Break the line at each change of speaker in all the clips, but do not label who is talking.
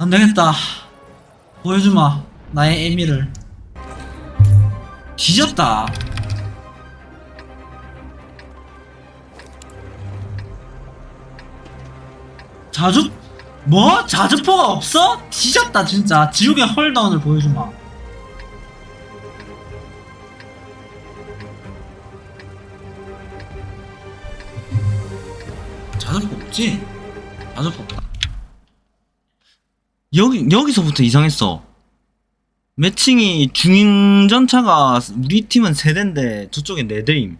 안 되겠다. 보여주마. 나의 애미를. 뒤졌다. 자주, 뭐? 자주포가 없어? 뒤졌다, 진짜. 지옥의 헐다운을 보여주마. 자주포 없지? 자주포 없다.
여기 여기서부터 이상했어. 매칭이 중전차가 우리 팀은 세 대인데 저쪽에 네 대임.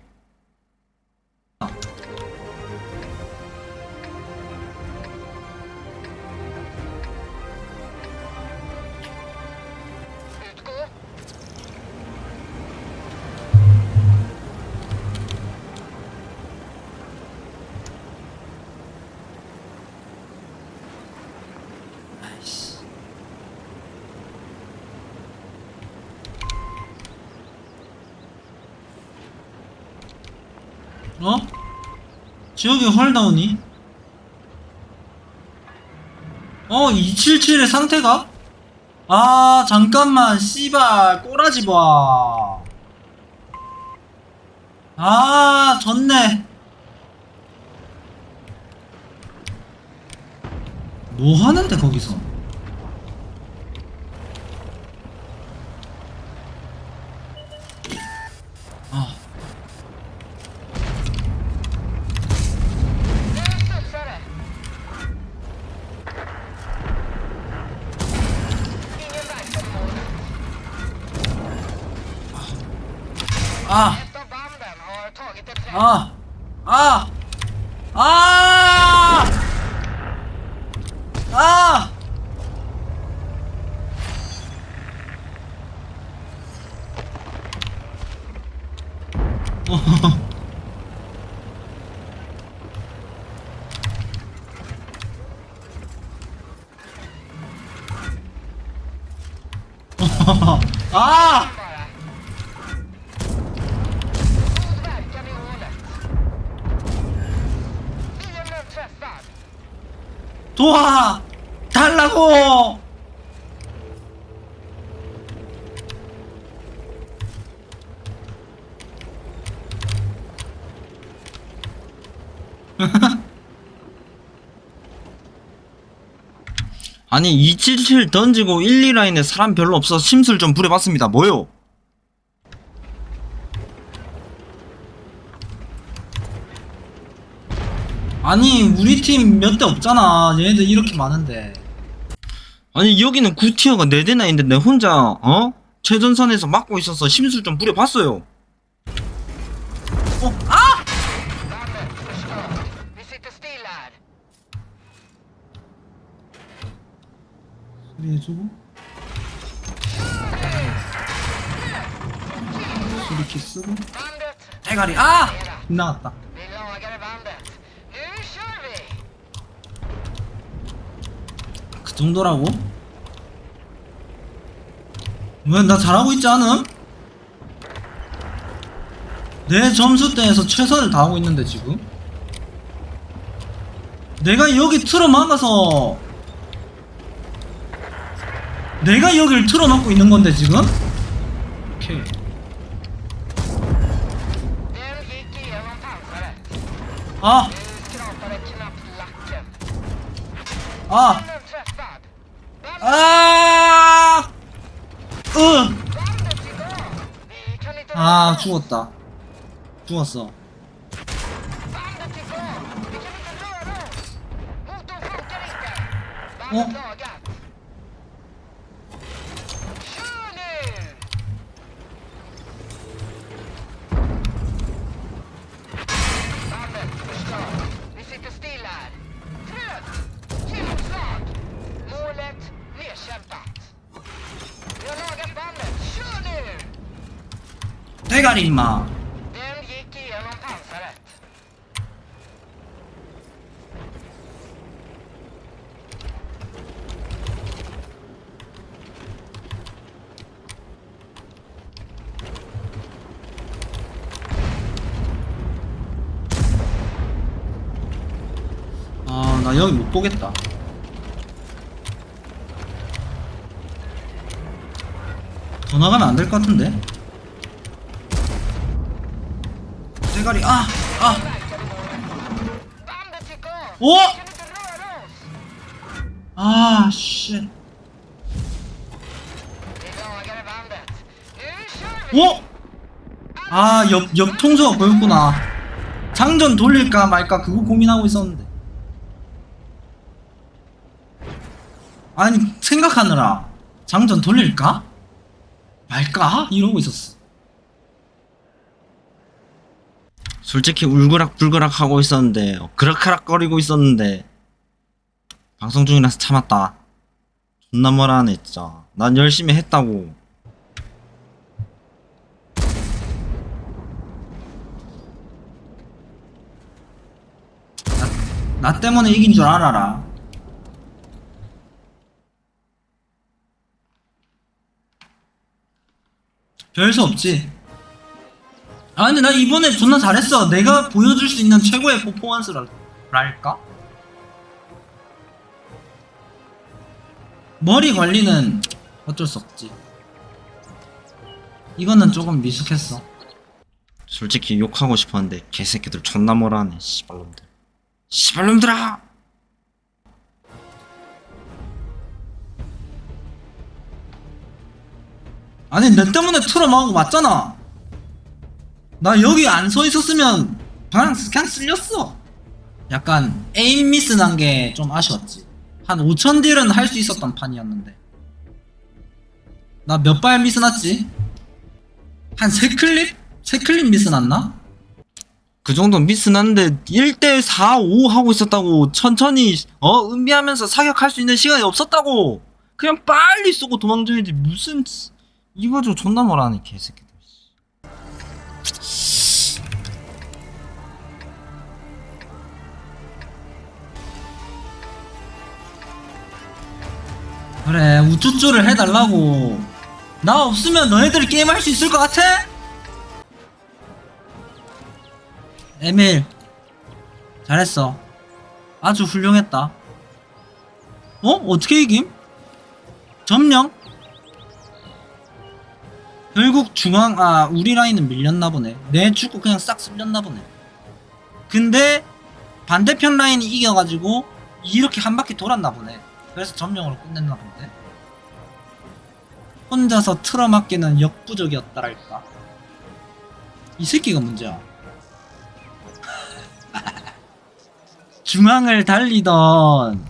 어? 지역의 헐다운이? 어, 277의 상태가? 아, 잠깐만, 씨발, 꼬라지 봐. 아, 졌네. 뭐 하는데, 거기서? 아. 아, 아, 아, 아! 아! 도와! 달라고!
아니 277 던지고 1, 2라인에 사람 별로 없어 심술 좀 부려봤습니다. 뭐요?
아니 우리 팀 몇 대 없잖아 얘네들 이렇게 많은데
아니 여기는 9티어가 4대나 있는데 내 혼자 어? 최전선에서 막고 있어서 심술 좀 부려봤어요.
어? 아!
Här.
소리 해주고 소리 키 쓰고
Bandet.
대가리 아! 나갔다 정도라고? 왜 나 잘하고 있지 않음? 내 점수대에서 최선을 다하고 있는데 지금 내가 여기 틀어막아서 내가 여기를 틀어막고 있는 건데 지금? 오케이. 아! 아! 아! 으! 아. 죽었다 죽었어
Bandet
잘 가리 임마. 아나 여기 못 보겠다. 전화가면 안 될 것 같은데? 대가리
i går!
오! 아, 씨. 오! 아, 옆, 옆 통수가 보였구나. 장전 돌릴까 말까 그거 고민하고 있었는데. 아니, 생각하느라 장전 돌릴까? 말까? 이러고 있었어.
솔직히 울그락불그락 하고 있었는데 그락그락거리고 있었는데 방송 중이라서 참았다 존나 뭐라네 진짜 난 열심히 했다고
나 때문에 이긴 줄 알아라. 별 수 없지. 아 근데 나 이번에 존나 잘했어. 내가 보여줄 수 있는 최고의 퍼포먼스랄까? 머리 관리는 어쩔 수 없지. 이거는 조금 미숙했어.
솔직히 욕하고 싶었는데 개새끼들 존나 뭐라네 씨발놈들 씨발놈들아
아니 내 때문에 틀어막은 거 맞잖아 나 여기 안 서 있었으면 그냥, 그냥 쓸렸어. 약간 에임 미스 난 게 좀 아쉬웠지. 한 5천 딜은 할 수 있었던 판이었는데. 나 몇 발 미스 났지? 한 3클립? 3클립 미스 났나?
그 정도 미스 났는데 1대 4, 5 하고 있었다고 천천히 어? 은비하면서 사격할 수 있는 시간이 없었다고! 그냥 빨리 쏘고 도망쳐야지. 무슨 이거 좀 존나 뭐라네 개새끼
그래 우쭈쭈를 해달라고 나 없으면 너네들이 게임할 수 있을 것 같아? 에밀 잘했어 아주 훌륭했다 어? 어떻게 이김? 점령? 결국 중앙 아 우리 라인은 밀렸나 보네 내 축구 그냥 싹 쓸렸나 보네 근데 반대편 라인이 이겨가지고 이렇게 한 바퀴 돌았나 보네 그래서 점령으로 끝냈나 본데? 혼자서 틀어막기는 역부족이었다랄까? 이 새끼가 문제야. 중앙을 달리던